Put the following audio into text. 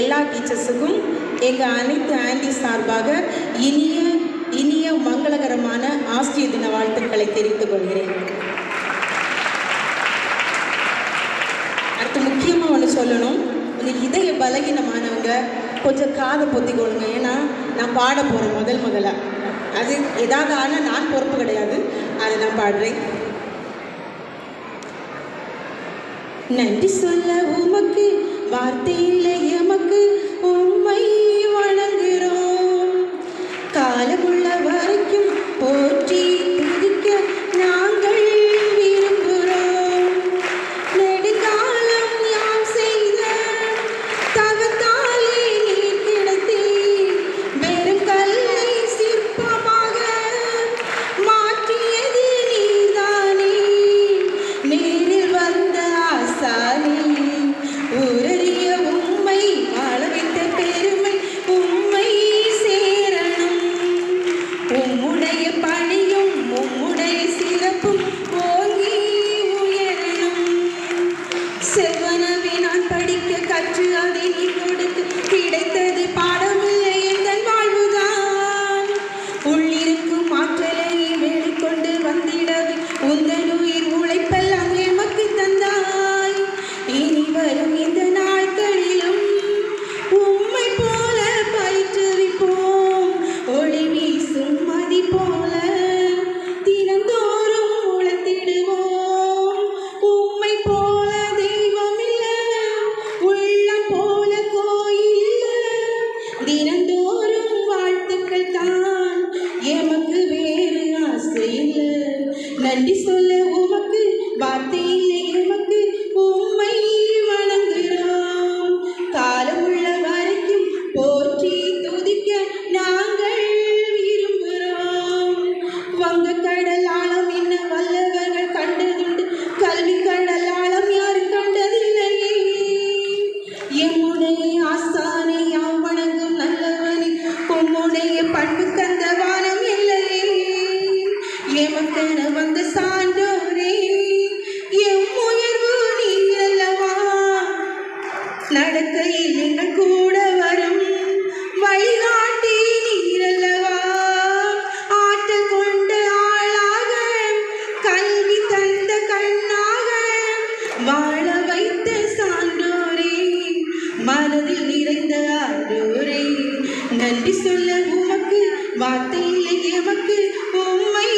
எல்லா டீச்சர்ஸுக்கும் எங்கள் அனைத்து ஆண்டி சார்பாக இனிய இனிய மங்களகரமான ஆசிரியர் தின வாழ்த்துக்களை தெரிவித்துக் கொள்கிறேன். அடுத்து முக்கியமாக ஒன்று சொல்லணும். கொஞ்சம் இதய பலகீனமானவங்க கொஞ்சம் காதை பொத்திக்கொள்ளுங்க ஏன்னா நான் பாட போகிறேன் முதல் முதல்ல. அது ஏதாவது ஆனால் நான் பொறுப்பு கிடையாது. அதை நான் பாடுறேன். நன்றி சொல்ல உமக்கு வார்த்தை இல்லை எமக்கு உன் நன்றி நடக்கையில் நீங்கள் கூட வரும். வழிகாட்டி நீரல்லவா? ஆற்றல் கொண்ட ஆளாக கல்வி தந்த கண்ணாக வாழ வைத்த சான்றோரே மனதில் நிறைந்த ஆண்டோரே நன்றி சொல்ல உமக்கு வார்த்தை இல்லை எமக்கு உம்மை